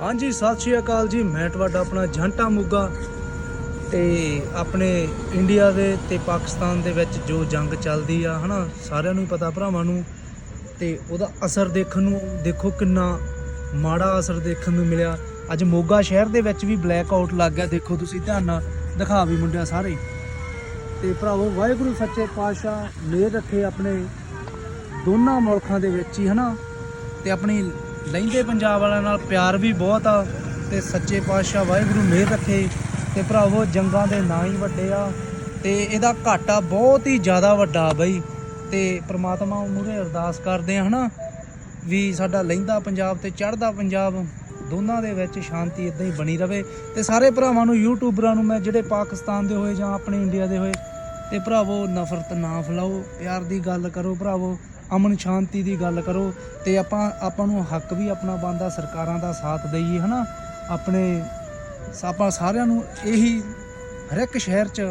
ਹਾਂਜੀ, ਸਤਿ ਸ਼੍ਰੀ ਅਕਾਲ ਜੀ। ਮੈਂ ਤੁਹਾਡਾ ਆਪਣਾ ਜੰਟਾ ਮੁੱਗਾ ਤੇ ਆਪਣੇ ਇੰਡੀਆ ਦੇ ਤੇ ਪਾਕਿਸਤਾਨ ਦੇ ਵਿੱਚ ਜੋ ਜੰਗ ਚੱਲਦੀ ਆ, ਹਨਾ, ਸਾਰਿਆਂ ਨੂੰ ਪਤਾ, ਭਰਾਵਾਂ ਨੂੰ। ਤੇ ਉਹਦਾ ਅਸਰ ਦੇਖਣ ਨੂੰ, ਦੇਖੋ ਕਿੰਨਾ ਮਾੜਾ ਅਸਰ ਦੇਖਣ ਨੂੰ ਮਿਲਿਆ। ਅੱਜ ਮੋਗਾ ਸ਼ਹਿਰ ਦੇ ਵਿੱਚ ਵੀ ਬਲੈਕ ਆਊਟ ਲੱਗ ਗਿਆ। ਦੇਖੋ ਤੁਸੀਂ ਧਿਆਨ ਨਾਲ, ਦਿਖਾ ਵੀ ਮੁੰਡਿਆ ਸਾਰੇ। ਤੇ ਭਰਾਵੋ, ਵਾਹਿਗੁਰੂ, ਸੱਚੇ ਪਾਤਸ਼ਾਹ, ਮੇਰ ਰੱਖੇ ਆਪਣੇ ਦੋਨਾਂ ਮੁਲਕਾਂ ਦੇ ਵਿੱਚ ਹੀ, ਹਨਾ। ਤੇ ਆਪਣੀ ਲਹਿੰਦੇ ਪੰਜਾਬ ਵਾਲਿਆਂ ਨਾਲ ਪਿਆਰ ਵੀ ਬਹੁਤ ਆ ਤੇ ਸੱਚੇ ਪਾਤਸ਼ਾਹ ਵਾਹਿਗੁਰੂ ਮਿਹਰ ਰੱਖੇ ਤੇ ਭਰਾਵੋ ਜੰਗਾਂ ਦੇ ਨਾਂ ਹੀ ਵੱਡੇ ਆ ਤੇ ਇਹਦਾ ਘਾਟਾ ਬਹੁਤ ਹੀ ਜ਼ਿਆਦਾ ਵੱਡਾ ਬਈ ਤੇ ਪ੍ਰਮਾਤਮਾ ਮੂਹਰੇ ਅਰਦਾਸ ਕਰਦੇ ਆ, ਹਨਾ? ਵੀ ਸਾਡਾ ਲਹਿੰਦਾ ਪੰਜਾਬ ਤੇ ਚੜ੍ਹਦਾ ਪੰਜਾਬ, ਦੋਨਾਂ ਦੇ ਵਿੱਚ ਸ਼ਾਂਤੀ ਇਦਾਂ ਹੀ ਬਣੀ ਰਵੇ ਤੇ ਸਾਰੇ ਭਰਾਵਾਂ ਨੂੰ ਯੂਟਿਊਬਰਾਂ ਨੂੰ ਮੈਂ ਜਿਹੜੇ ਪਾਕਿਸਤਾਨ ਦੇ ਹੋਏ ਜਾਂ ਆਪਣੇ ਇੰਡੀਆ ਦੇ ਹੋਏ ਤੇ ਭਰਾਵੋ ਨਫ਼ਰਤ ਨਾ ਫੈਲਾਓ, ਪਿਆਰ ਦੀ ਗੱਲ ਕਰੋ ਭਰਾਵੋ। ਅਮਨ ਸ਼ਾਂਤੀ ਦੀ ਗੱਲ ਕਰੋ ਤੇ ਆਪਾਂ ਆਪਾਂ ਨੂੰ ਹੱਕ ਵੀ ਆਪਣਾ ਬਣਦਾ, ਸਰਕਾਰਾਂ ਦਾ ਸਾਥ ਦਈਏ, ਹਨਾ? ਆਪਣੇ, ਆਪਾਂ ਸਾਰਿਆਂ ਨੂੰ ਇਹੀ ਹਰ ਇੱਕ ਸ਼ਹਿਰ 'ਚ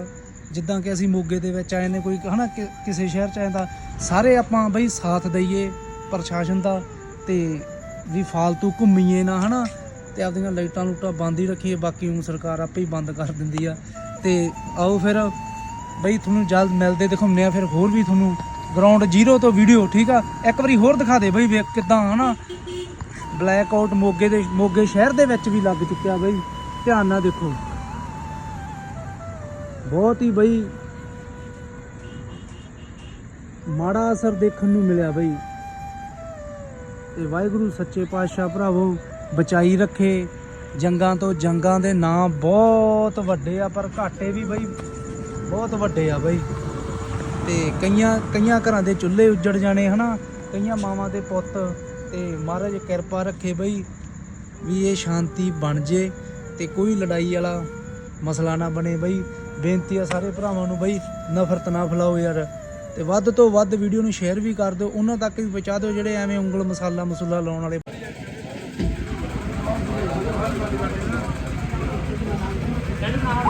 ਜਿੱਦਾਂ ਕਿ ਅਸੀਂ ਮੋਗੇ ਦੇ ਵਿੱਚ ਆਏ ਨੇ, ਕੋਈ, ਹਨਾ, ਕਿ- ਕਿਸੇ ਸ਼ਹਿਰ 'ਚ ਆਏ ਤਾਂ ਸਾਰੇ ਆਪਾਂ ਬਈ ਸਾਥ ਦਈਏ ਪ੍ਰਸ਼ਾਸਨ ਦਾ ਤੇ ਵੀ ਫਾਲਤੂ ਘੁੰਮੀਏ ਨਾ, ਹਨਾ? ਤੇ ਆਪਦੀਆਂ ਲਾਈਟਾਂ ਲੂਟਾਂ ਬੰਦ ਹੀ ਰੱਖੀਏ, ਬਾਕੀ ਹੁਣ ਸਰਕਾਰ ਆਪੇ ਹੀ ਬੰਦ ਕਰ ਦਿੰਦੀ ਆ। ਤੇ ਆਓ ਫਿਰ, ਬਈ ਤੁਹਾਨੂੰ ਜਲਦ ਮਿਲਦੇ ਦਿਖਾਉਂਦੇ ਆ ਫਿਰ ਹੋਰ ਵੀ ਤੁਹਾਨੂੰ ਗਰਾਊਂਡ ਜ਼ੀਰੋ ਤੋਂ ਵੀਡੀਓ ਠੀਕ ਆ? ਇੱਕ ਵਾਰੀ ਹੋਰ ਦਿਖਾ ਦੇ ਬਈ, ਵੇਖ ਕਿਦਾਂ ਹਨਾ ਬਲੈਕ ਆਊਟ ਮੋਗੇ ਦੇ, ਮੋਗੇ ਸ਼ਹਿਰ ਦੇ ਵਿੱਚ ਵੀ ਲੱਗ ਚੁੱਕਿਆ ਬਈ। ਧਿਆਨ ਨਾਲ ਦੇਖੋ। ਬਹੁਤ ਹੀ ਬਈ ਮਾੜਾ ਅਸਰ ਦੇਖਣ ਨੂੰ ਮਿਲਿਆ ਬਈ। ਤੇ ਵਾਹਿਗੁਰੂ, ਸੱਚੇ ਪਾਤਸ਼ਾਹ ਭਰਾਵੋ, ਬਚਾਈ ਰੱਖੇ। ਜੰਗਾਂ ਤੋਂ ਜੰਗਾਂ ਦੇ ਨਾਂ ਬਹੁਤ ਵੱਡੇ ਆ, ਪਰ ਘਾਟੇ ਵੀ ਬਈ ਬਹੁਤ ਵੱਡੇ ਆ ਬਈ। ਤੇ ਕਈਆਂ ਕਈਆਂ ਘਰਾਂ ਦੇ ਚੁੱਲ੍ਹੇ ਉੱਜੜ ਜਾਣੇ, ਹਨਾ? ਕਈਆਂ ਮਾਵਾਂ ਦੇ ਪੁੱਤ ਤੇ ਮਹਾਰਾਜ ਕਿਰਪਾ ਰੱਖੇ ਬਈ ਵੀ ਇਹ ਸ਼ਾਂਤੀ ਬਣ ਜੇ ਤੇ ਕੋਈ ਲੜਾਈ ਵਾਲਾ ਮਸਲਾ ਨਾ ਬਣੇ ਬਈ। ਬੇਨਤੀ ਆ ਸਾਰੇ ਭਰਾਵਾਂ ਨੂੰ ਬਈ, ਨਫ਼ਰਤ ਨਾ ਫੈਲਾਓ ਯਾਰ। ਤੇ ਵੱਧ ਤੋਂ ਵੱਧ ਵੀਡੀਓ ਨੂੰ ਸ਼ੇਅਰ ਵੀ ਕਰ ਦਿਓ। ਉਹਨਾਂ ਤੱਕ ਵੀ ਪਹੁੰਚਾ ਦਿਓ ਜਿਹੜੇ ਐਵੇਂ ਉਂਗਲ ਮਸਾਲਾ ਮਸੂਲਾ ਲਾਉਣ ਵਾਲੇ। Then